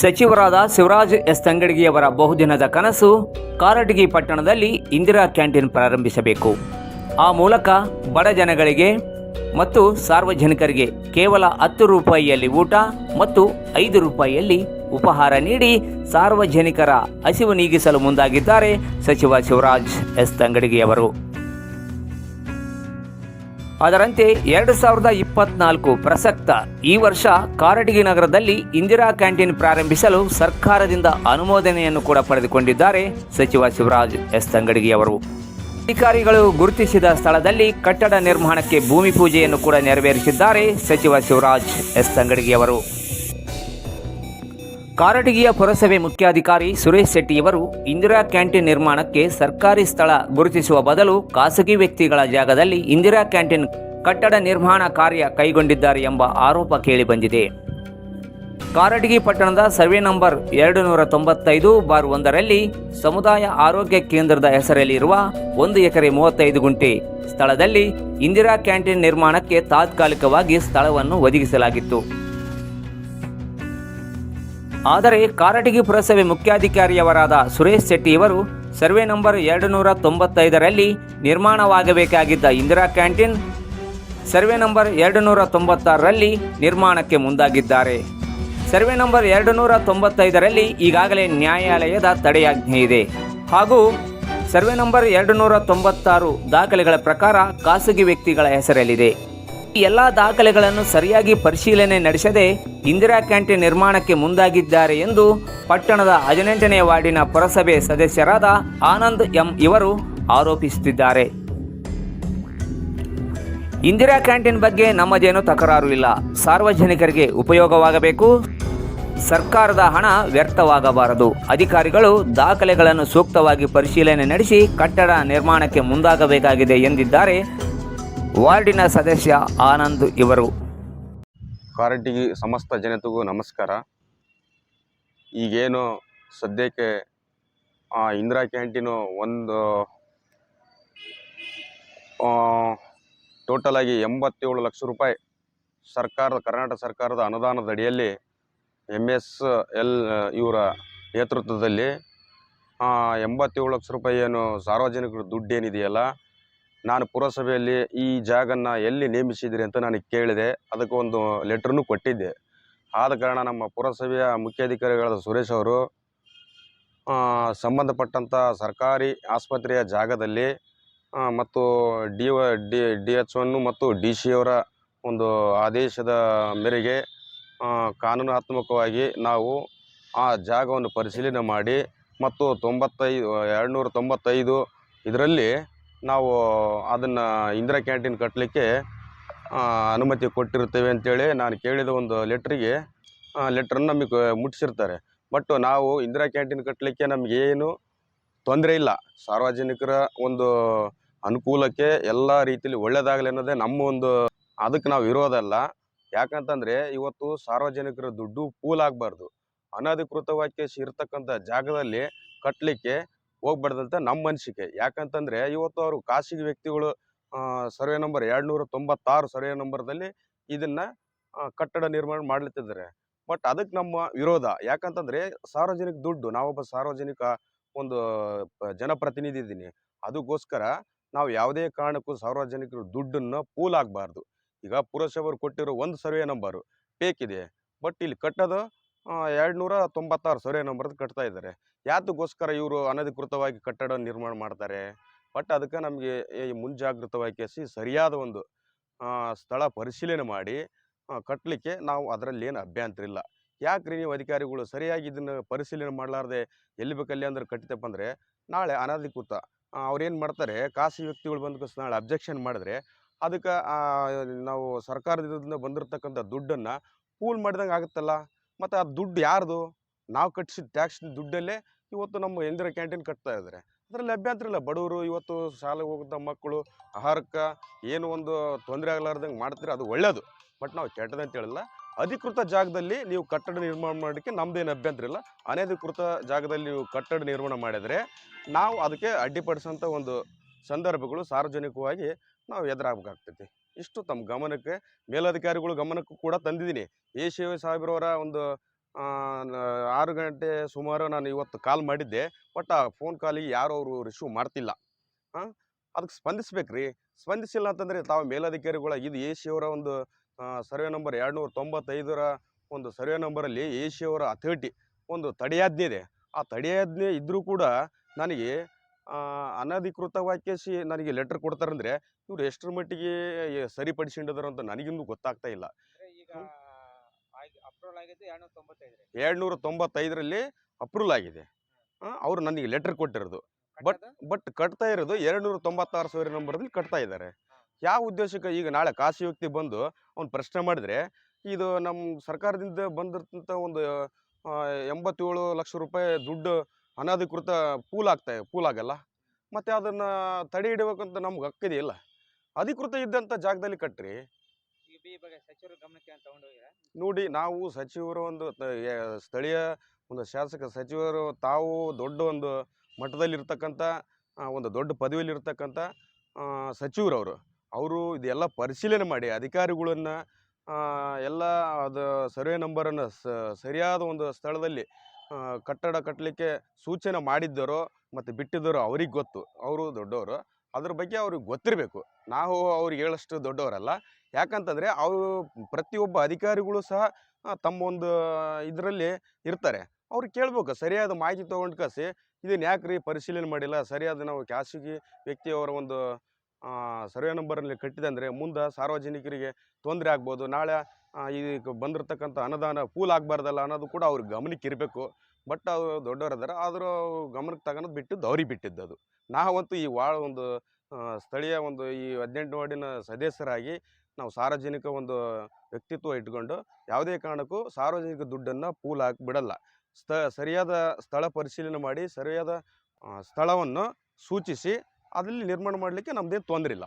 ಸಚಿವರಾದ ಶಿವರಾಜ್ ಎಸ್ ತಂಗಡಗಿಯವರ ಬಹುದಿನದ ಕನಸು ಕಾರಟಗಿ ಪಟ್ಟಣದಲ್ಲಿ ಇಂದಿರಾ ಕ್ಯಾಂಟೀನ್ ಪ್ರಾರಂಭಿಸಬೇಕು. ಆ ಮೂಲಕ ಬಡ ಜನಗಳಿಗೆ ಮತ್ತು ಸಾರ್ವಜನಿಕರಿಗೆ ಕೇವಲ ಹತ್ತು ರೂಪಾಯಿಯಲ್ಲಿ ಊಟ ಮತ್ತು ಐದು ರೂಪಾಯಿಯಲ್ಲಿ ಉಪಹಾರ ನೀಡಿ ಸಾರ್ವಜನಿಕರ ಹಸಿವು ನೀಗಿಸಲು ಮುಂದಾಗಿದ್ದಾರೆ ಸಚಿವ ಶಿವರಾಜ್ ಎಸ್ ತಂಗಡಗಿಯವರು. ಅದರಂತೆ ಎರಡು ಸಾವಿರದ ಇಪ್ಪತ್ನಾಲ್ಕು ಪ್ರಸಕ್ತ ಈ ವರ್ಷ ಕಾರಟಗಿ ನಗರದಲ್ಲಿ ಇಂದಿರಾ ಕ್ಯಾಂಟೀನ್ ಪ್ರಾರಂಭಿಸಲು ಸರ್ಕಾರದಿಂದ ಅನುಮೋದನೆಯನ್ನು ಕೂಡ ಪಡೆದುಕೊಂಡಿದ್ದಾರೆ ಸಚಿವ ಶಿವರಾಜ್ ಎಸ್. ತಂಗಡಗಿಯವರು ಅಧಿಕಾರಿಗಳು ಗುರುತಿಸಿದ ಸ್ಥಳದಲ್ಲಿ ಕಟ್ಟಡ ನಿರ್ಮಾಣಕ್ಕೆ ಭೂಮಿ ಪೂಜೆಯನ್ನು ಕೂಡ ನೆರವೇರಿಸಿದ್ದಾರೆ ಸಚಿವ ಶಿವರಾಜ್ ಎಸ್. ತಂಗಡಗಿಯವರು ಕಾರಟಗಿಯ ಪುರಸಭೆ ಮುಖ್ಯಾಧಿಕಾರಿ ಸುರೇಶ್ ಶೆಟ್ಟಿಯವರು ಇಂದಿರಾ ಕ್ಯಾಂಟೀನ್ ನಿರ್ಮಾಣಕ್ಕೆ ಸರ್ಕಾರಿ ಸ್ಥಳ ಗುರುತಿಸುವ ಬದಲು ಖಾಸಗಿ ವ್ಯಕ್ತಿಗಳ ಜಾಗದಲ್ಲಿ ಇಂದಿರಾ ಕ್ಯಾಂಟೀನ್ ಕಟ್ಟಡ ನಿರ್ಮಾಣ ಕಾರ್ಯ ಕೈಗೊಂಡಿದ್ದಾರೆ ಎಂಬ ಆರೋಪ ಕೇಳಿಬಂದಿದೆ. ಕಾರಟಗಿ ಪಟ್ಟಣದ ಸರ್ವೆ ನಂಬರ್ ಎರಡು ನೂರ ತೊಂಬತ್ತೈದು ಬಾರ್ ಒಂದರಲ್ಲಿ ಸಮುದಾಯ ಆರೋಗ್ಯ ಕೇಂದ್ರದ ಹೆಸರಲ್ಲಿರುವ ಒಂದು ಎಕರೆ ಮೂವತ್ತೈದು ಗುಂಟೆ ಸ್ಥಳದಲ್ಲಿ ಇಂದಿರಾ ಕ್ಯಾಂಟೀನ್ ನಿರ್ಮಾಣಕ್ಕೆ ತಾತ್ಕಾಲಿಕವಾಗಿ ಸ್ಥಳವನ್ನು ಒದಗಿಸಲಾಗಿತ್ತು. ಆದರೆ ಕಾರಟಗಿ ಪುರಸಭೆ ಮುಖ್ಯಾಧಿಕಾರಿಯವರಾದ ಸುರೇಶ್ ಶೆಟ್ಟಿಯವರು ಸರ್ವೆ ನಂಬರ್ ಎರಡು ನೂರ ತೊಂಬತ್ತೈದರಲ್ಲಿ ನಿರ್ಮಾಣವಾಗಬೇಕಾಗಿದ್ದ ಇಂದಿರಾ ಕ್ಯಾಂಟೀನ್ ಸರ್ವೆ ನಂಬರ್ ಎರಡು ನೂರ ತೊಂಬತ್ತಾರರಲ್ಲಿ ನಿರ್ಮಾಣಕ್ಕೆ ಮುಂದಾಗಿದ್ದಾರೆ. ಸರ್ವೆ ನಂಬರ್ ಎರಡು ನೂರ ತೊಂಬತ್ತೈದರಲ್ಲಿ ಈಗಾಗಲೇ ನ್ಯಾಯಾಲಯದ ತಡೆಯಾಜ್ಞೆ ಇದೆ. ಹಾಗೂ ಸರ್ವೆ ನಂಬರ್ ಎರಡು ನೂರ ತೊಂಬತ್ತಾರು ದಾಖಲೆಗಳ ಪ್ರಕಾರ ಖಾಸಗಿ ವ್ಯಕ್ತಿಗಳ ಹೆಸರಲ್ಲಿದೆ. ಎಲ್ಲ ದಾಖಲೆಗಳನ್ನು ಸರಿಯಾಗಿ ಪರಿಶೀಲನೆ ನಡೆಸದೆ ಇಂದಿರಾ ಕ್ಯಾಂಟೀನ್ ನಿರ್ಮಾಣಕ್ಕೆ ಮುಂದಾಗಿದ್ದಾರೆ ಎಂದು ಪಟ್ಟಣದ ಹದಿನೆಂಟನೇ ವಾರ್ಡಿನ ಪುರಸಭೆ ಸದಸ್ಯರಾದ ಆನಂದ್ ಎಂ ಇವರು ಆರೋಪಿಸುತ್ತಿದ್ದಾರೆ. ಇಂದಿರಾ ಕ್ಯಾಂಟೀನ್ ಬಗ್ಗೆ ನಮ್ಮದೇನು ತಕರಾರು ಇಲ್ಲ. ಸಾರ್ವಜನಿಕರಿಗೆ ಉಪಯೋಗವಾಗಬೇಕು. ಸರ್ಕಾರದ ಹಣ ವ್ಯರ್ಥವಾಗಬಾರದು. ಅಧಿಕಾರಿಗಳು ದಾಖಲೆಗಳನ್ನು ಸೂಕ್ತವಾಗಿ ಪರಿಶೀಲನೆ ನಡೆಸಿ ಕಟ್ಟಡ ನಿರ್ಮಾಣಕ್ಕೆ ಮುಂದಾಗಬೇಕಾಗಿದೆ ಎಂದಿದ್ದಾರೆ ವಾರ್ಡಿನ ಸದಸ್ಯ ಆನಂದ್ ಇವರು. ಕಾರಟಗಿ ಸಮಸ್ತ ಜನತೆಗೂ ನಮಸ್ಕಾರ. ಈಗೇನು ಸದ್ಯಕ್ಕೆ ಆ, ಇಂದಿರಾ ಕ್ಯಾಂಟೀನು ಒಂದು ಟೋಟಲಾಗಿ ಎಂಬತ್ತೇಳು ಲಕ್ಷ ರೂಪಾಯಿ ಸರ್ಕಾರದ ಕರ್ನಾಟಕ ಸರ್ಕಾರದ ಅನುದಾನದ ಅಡಿಯಲ್ಲಿ ಎಂ ಎಸ್ ಎಲ್ ಇವರ ನೇತೃತ್ವದಲ್ಲಿ ಎಂಬತ್ತೇಳು ಲಕ್ಷ ರೂಪಾಯಿ ಏನು ಸಾರ್ವಜನಿಕರ ದುಡ್ಡು ಏನಿದೆಯಲ್ಲ ನಾನು ಪುರಸಭೆಯಲ್ಲಿ ಈ ಜಾಗನ್ನ ಎಲ್ಲಿ ನೇಮಿಸಿದಿರಿ ಅಂತ ನಾನು ಕೇಳಿದೆ. ಅದಕ್ಕೆ ಒಂದು ಲೆಟ್ರನ್ನು ಕೊಟ್ಟಿದ್ದೆ. ಆದ ಕಾರಣ ನಮ್ಮ ಪುರಸಭೆಯ ಮುಖ್ಯಾಧಿಕಾರಿಗಳಾದ ಸುರೇಶ್ ಅವರು ಸಂಬಂಧಪಟ್ಟಂಥ ಸರ್ಕಾರಿ ಆಸ್ಪತ್ರೆಯ ಜಾಗದಲ್ಲಿ ಮತ್ತು ಡಿ ಡಿ ಡಿ ಎಚ್ ಮತ್ತು ಡಿ ಸಿ ಅವರ ಒಂದು ಆದೇಶದ ಮೇರೆಗೆ ಕಾನೂನಾತ್ಮಕವಾಗಿ ನಾವು ಆ ಜಾಗವನ್ನು ಪರಿಶೀಲನೆ ಮಾಡಿ ಮತ್ತು ತೊಂಬತ್ತೈದು ಎರಡು ನೂರ ತೊಂಬತ್ತೈದು ಇದರಲ್ಲಿ ನಾವು ಅದನ್ನು ಇಂದಿರಾ ಕ್ಯಾಂಟೀನ್ ಕಟ್ಟಲಿಕ್ಕೆ ಅನುಮತಿ ಕೊಟ್ಟಿರ್ತೇವೆ ಅಂತೇಳಿ ನಾನು ಕೇಳಿದ ಒಂದು ಲೆಟ್ರಿಗೆ ಲೆಟ್ರನ್ನು ನಮಗೆ ಮುಟ್ಟಿಸಿರ್ತಾರೆ. ಬಟ್ ನಾವು ಇಂದಿರಾ ಕ್ಯಾಂಟೀನ್ ಕಟ್ಟಲಿಕ್ಕೆ ನಮಗೇನು ತೊಂದರೆ ಇಲ್ಲ. ಸಾರ್ವಜನಿಕರ ಒಂದು ಅನುಕೂಲಕ್ಕೆ ಎಲ್ಲ ರೀತಿಯಲ್ಲಿ ಒಳ್ಳೆಯದಾಗಲಿ ಅನ್ನೋದೇ ನಮ್ಮ ಒಂದು, ಅದಕ್ಕೆ ನಾವು ಇರೋದಲ್ಲ. ಯಾಕಂತಂದರೆ ಇವತ್ತು ಸಾರ್ವಜನಿಕರ ದುಡ್ಡು ಪೂಲ್ ಆಗಬಾರ್ದು. ಅನಧಿಕೃತವಾಗಿ ಇರ್ತಕ್ಕಂಥ ಜಾಗದಲ್ಲಿ ಕಟ್ಟಲಿಕ್ಕೆ ಹೋಗ್ಬಾರ್ದಂತ ನಮ್ಮ ಅನಿಸಿಕೆ. ಯಾಕಂತಂದರೆ ಇವತ್ತು ಅವರು ಖಾಸಗಿ ವ್ಯಕ್ತಿಗಳು ಸರ್ವೆ ನಂಬರ್ ಎರಡು ನೂರ ತೊಂಬತ್ತಾರು ಸರ್ವೆ ನಂಬರ್ದಲ್ಲಿ ಇದನ್ನು ಕಟ್ಟಡ ನಿರ್ಮಾಣ ಮಾಡ್ಲತ್ತಿದ್ದಾರೆ. ಬಟ್ ಅದಕ್ಕೆ ನಮ್ಮ ವಿರೋಧ. ಯಾಕಂತಂದರೆ ಸಾರ್ವಜನಿಕ ದುಡ್ಡು, ನಾವೊಬ್ಬ ಸಾರ್ವಜನಿಕ ಒಂದು ಜನಪ್ರತಿನಿಧಿ ಇದ್ದೀನಿ. ಅದಕ್ಕೋಸ್ಕರ ನಾವು ಯಾವುದೇ ಕಾರಣಕ್ಕೂ ಸಾರ್ವಜನಿಕರು ದುಡ್ಡನ್ನು ಪೂಲ್ ಆಗಬಾರ್ದು. ಈಗ ಪುರಸಭೆಯವರು ಕೊಟ್ಟಿರೋ ಒಂದು ಸರ್ವೆ ನಂಬರು ಬೇಕಿದೆ. ಬಟ್ ಇಲ್ಲಿ ಕಟ್ಟೋದು ಎರಡು ನೂರ ತೊಂಬತ್ತಾರು ಸರ್ವೆ ನಂಬರ್ದು ಕಟ್ತಾ ಇದ್ದಾರೆ. ಯಾತಕ್ಕೋಸ್ಕರ ಇವರು ಅನಧಿಕೃತವಾಗಿ ಕಟ್ಟಡ ನಿರ್ಮಾಣ ಮಾಡ್ತಾರೆ? ಬಟ್ ಅದಕ್ಕೆ ನಮಗೆ ಮುಂಜಾಗೃತವಾಗಿ ಕೇಸಿ ಸರಿಯಾದ ಒಂದು ಸ್ಥಳ ಪರಿಶೀಲನೆ ಮಾಡಿ ಕಟ್ಟಲಿಕ್ಕೆ ನಾವು ಅದರಲ್ಲಿ ಏನು ಅಭ್ಯಂತರ ಇಲ್ಲ. ಯಾಕ್ರಿ ನೀವು ಅಧಿಕಾರಿಗಳು ಸರಿಯಾಗಿ ಇದನ್ನು ಪರಿಶೀಲನೆ ಮಾಡಲಾರ್ದೆ ಎಲ್ಲಿ ಬೇಕಲ್ಲಿ ಅಂದ್ರೆ ಕಟ್ಟಿತಪ್ಪ ಅಂದರೆ ನಾಳೆ ಅನಧಿಕೃತ ಅವ್ರೇನು ಮಾಡ್ತಾರೆ, ಖಾಸಗಿ ವ್ಯಕ್ತಿಗಳು ಬಂದ ನಾಳೆ ಅಬ್ಜೆಕ್ಷನ್ ಮಾಡಿದ್ರೆ ಅದಕ್ಕೆ ನಾವು ಸರ್ಕಾರದಿಂದ ಬಂದಿರತಕ್ಕಂಥ ದುಡ್ಡನ್ನು ಪೂಲ್ ಮಾಡಿದಂಗೆ ಆಗುತ್ತಲ್ಲ? ಮತ್ತು ಆ ದುಡ್ಡು ಯಾರ್ದು? ನಾವು ಕಟ್ಟಿಸಿದ ಟ್ಯಾಕ್ಸ್ ದುಡ್ಡಲ್ಲೇ ಇವತ್ತು ನಮ್ಮ ಇಂದಿರಾ ಕ್ಯಾಂಟೀನ್ ಕಟ್ತಾ ಇದ್ದಾರೆ ಅದರಲ್ಲಿ ಅಭ್ಯಂತರ ಇಲ್ಲ. ಬಡವರು ಇವತ್ತು ಶಾಲೆಗೆ ಹೋಗುತ್ತ ಮಕ್ಕಳು, ಆಹಾರಕ್ಕೆ ಏನು ಒಂದು ತೊಂದರೆ ಆಗಲಾರ್ದಂಗೆ ಮಾಡ್ತೀರಿ ಅದು ಒಳ್ಳೆಯದು ಬಟ್ ನಾವು ಕೆಟ್ಟದಂತ ಹೇಳಿಲ್ಲ. ಅಧಿಕೃತ ಜಾಗದಲ್ಲಿ ನೀವು ಕಟ್ಟಡ ನಿರ್ಮಾಣ ಮಾಡೋಕ್ಕೆ ನಮ್ದೇನು ಅಭ್ಯಂತರ ಇಲ್ಲ. ಅನಧಿಕೃತ ಜಾಗದಲ್ಲಿ ನೀವು ಕಟ್ಟಡ ನಿರ್ಮಾಣ ಮಾಡಿದರೆ ನಾವು ಅದಕ್ಕೆ ಅಡ್ಡಿಪಡಿಸೋಂಥ ಒಂದು ಸಂದರ್ಭಗಳು ಸಾರ್ವಜನಿಕವಾಗಿ ನಾವು ಎದುರಾಗಬೇಕಾಗ್ತೈತಿ. ಇಷ್ಟು ತಮ್ಮ ಗಮನಕ್ಕೆ ಮೇಲಧಿಕಾರಿಗಳು ಗಮನಕ್ಕೂ ಕೂಡ ತಂದಿದ್ದೀನಿ. ಎ ಶಿವ ಸಾಹೇಬ್ರವರ ಒಂದು ಆರು ಗಂಟೆ ಸುಮಾರು ನಾನು ಇವತ್ತು ಕಾಲ್ ಮಾಡಿದ್ದೆ. ಬಟ್ ಆ ಫೋನ್ ಕಾಲಿಗೆ ಯಾರು ಅವರು ರಿಸೀವ್ ಮಾಡ್ತಿಲ್ಲ. ಹಾಂ ಅದಕ್ಕೆ ಸ್ಪಂದಿಸ್ಬೇಕ್ರಿ. ಸ್ಪಂದಿಸಿಲ್ಲ ಅಂತಂದರೆ ತಾವು ಮೇಲಧಿಕಾರಿಗಳ ಇದು ಎ ಸಿ ಅವರ ಒಂದು ಸರ್ವೆ ನಂಬರ್ ಎರಡು ನೂರ ತೊಂಬತ್ತೈದರ ಒಂದು ಸರ್ವೆ ನಂಬರಲ್ಲಿ ಎ ಸಿ ಅವರ ಅಥಾರಿಟಿ ಒಂದು ತಡೆಯಾಜ್ಞೆ ಇದೆ. ಆ ತಡೆಯಾಜ್ಞೆ ಇದ್ದರೂ ಕೂಡ ನನಗೆ ಅನಧಿಕೃತ ವಾಕ್ಯಸಿ ನನಗೆ ಲೆಟ್ರ್ ಕೊಡ್ತಾರಂದರೆ ಇವ್ರು ಎಷ್ಟರ ಮಟ್ಟಿಗೆ ಸರಿಪಡಿಸಿಕೊಂಡಿದಾರೆ ಅಂತ ನನಗಿನ್ನೂ ಗೊತ್ತಾಗ್ತಾ ಇಲ್ಲ ಅಂದ್ರೆ ಈಗ ಅಪ್ರೂವಲ್ ಆಗಿದ್ದು ಎರಡ್ನೂರ ತೊಂಬತ್ತೈದು ರೀ ಎರಡು ನೂರ ತೊಂಬತ್ತೈದರಲ್ಲಿ ಅಪ್ರೂವಲ್ ಆಗಿದೆ. ಅವರು ನನಗೆ ಲೆಟರ್ ಕೊಟ್ಟಿರೋದು. ಬಟ್ ಬಟ್ ಕಟ್ತಾ ಇರೋದು ಎರಡ್ನೂರ ತೊಂಬತ್ತಾರು ಸಾವಿರ ನಂಬರ್ದಲ್ಲಿ ಕಟ್ತಾ ಇದ್ದಾರೆ. ಯಾವ ಉದ್ದೇಶಕ್ಕೆ ಈಗ ನಾಳೆ ಕಾಶಿ ವ್ಯಕ್ತಿ ಬಂದು ಅವ್ನು ಪ್ರಶ್ನೆ ಮಾಡಿದ್ರೆ ಇದು ನಮ್ಮ ಸರ್ಕಾರದಿಂದ ಬಂದಿರ್ತಂಥ ಒಂದು ಎಂಬತ್ತೇಳು ಲಕ್ಷ ರೂಪಾಯಿ ದುಡ್ಡು ಅನಧಿಕೃತ ಪೂಲ್ ಆಗ್ತಾ ಪೂಲ್ ಆಗಲ್ಲ. ಮತ್ತು ಅದನ್ನು ತಡೆ ಹಿಡಬೇಕಂತ ನಮ್ಗೆ ಹಕ್ಕಿದೆಯಲ್ಲ ಅಧಿಕೃತ ಇದ್ದಂಥ ಜಾಗದಲ್ಲಿ ಕಟ್ರಿ. ಈಗ ಸಚಿವರು ನೋಡಿ, ನಾವು ಸಚಿವರು ಒಂದು ಸ್ಥಳೀಯ ಒಂದು ಶಾಸಕ ಸಚಿವರು ತಾವು ದೊಡ್ಡ ಒಂದು ಮಟ್ಟದಲ್ಲಿರ್ತಕ್ಕಂಥ ಒಂದು ದೊಡ್ಡ ಪದವಿಯಲ್ಲಿರ್ತಕ್ಕಂಥ ಸಚಿವರವರು. ಅವರು ಇದೆಲ್ಲ ಪರಿಶೀಲನೆ ಮಾಡಿ, ಅಧಿಕಾರಿಗಳನ್ನು ಎಲ್ಲ ಅದು ಸರ್ವೆ ನಂಬರನ್ನು ಸರಿಯಾದ ಒಂದು ಸ್ಥಳದಲ್ಲಿ ಕಟ್ಟಡ ಕಟ್ಟಲಿಕ್ಕೆ ಸೂಚನೆ ಮಾಡಿದ್ದರೋ, ಮತ್ತು ಬಿಟ್ಟಿದ್ದರೋ ಅವ್ರಿಗೆ ಗೊತ್ತು. ಅವರು ದೊಡ್ಡವರು. ಅದ್ರ ಬಗ್ಗೆ ಅವ್ರಿಗೆ ಗೊತ್ತಿರಬೇಕು. ನಾವು ಅವ್ರಿಗೆ ಹೇಳಷ್ಟು ದೊಡ್ಡವರಲ್ಲ. ಯಾಕಂತಂದರೆ ಅವರು ಪ್ರತಿಯೊಬ್ಬ ಅಧಿಕಾರಿಗಳು ಸಹ ತಮ್ಮೊಂದು ಇದರಲ್ಲಿ ಇರ್ತಾರೆ. ಅವ್ರು ಕೇಳ್ಬೇಕು, ಸರಿಯಾದ ಮಾಹಿತಿ ತೊಗೊಂಡು ಕಸಿ ಇದನ್ನು ಯಾಕ್ರಿ ಪರಿಶೀಲನೆ ಮಾಡಿಲ್ಲ? ಸರಿಯಾದ ನಾವು ಖಾಸಗಿ ವ್ಯಕ್ತಿಯವರ ಒಂದು ಸರ್ವೆ ಕಟ್ಟಿದೆ ಕಟ್ಟಿದಂದರೆ ಮುಂದೆ ಸಾರ್ವಜನಿಕರಿಗೆ ತೊಂದರೆ ಆಗ್ಬೋದು. ನಾಳೆ ಈ ಬಂದಿರತಕ್ಕಂಥ ಅನುದಾನ ಪೂಲ್ ಆಗಬಾರ್ದಲ್ಲ ಅನ್ನೋದು ಕೂಡ ಅವ್ರಿಗೆ ಗಮನಕ್ಕೆ ಇರಬೇಕು. ಬಟ್ ಅವರು ದೊಡ್ಡವರಿದ್ದಾರೆ ಆದರೂ ಗಮನಕ್ಕೆ ತಗೊಳೋದು ಬಿಟ್ಟಿದ್ದು ಅವ್ರಿಗೆ ಬಿಟ್ಟಿದ್ದು ಅದು. ನಾವಂತೂ ಈ ವಾಳ ಒಂದು ಸ್ಥಳೀಯ ಒಂದು ಈ ಹದಿನೆಂಟು ವಾರ್ಡಿನ ಸದಸ್ಯರಾಗಿ ನಾವು ಸಾರ್ವಜನಿಕ ಒಂದು ವ್ಯಕ್ತಿತ್ವ ಇಟ್ಕೊಂಡು ಯಾವುದೇ ಕಾರಣಕ್ಕೂ ಸಾರ್ವಜನಿಕ ದುಡ್ಡನ್ನು ಪೂಲ್ ಹಾಕಿ ಬಿಡಲ್ಲ. ಸ್ಥ, ಸರಿಯಾದ ಸ್ಥಳ ಪರಿಶೀಲನೆ ಮಾಡಿ, ಸರಿಯಾದ ಸ್ಥಳವನ್ನು ಸೂಚಿಸಿ, ಅದರಲ್ಲಿ ನಿರ್ಮಾಣ ಮಾಡಲಿಕ್ಕೆ ನಮ್ಮದೇನು ತೊಂದರೆ ಇಲ್ಲ.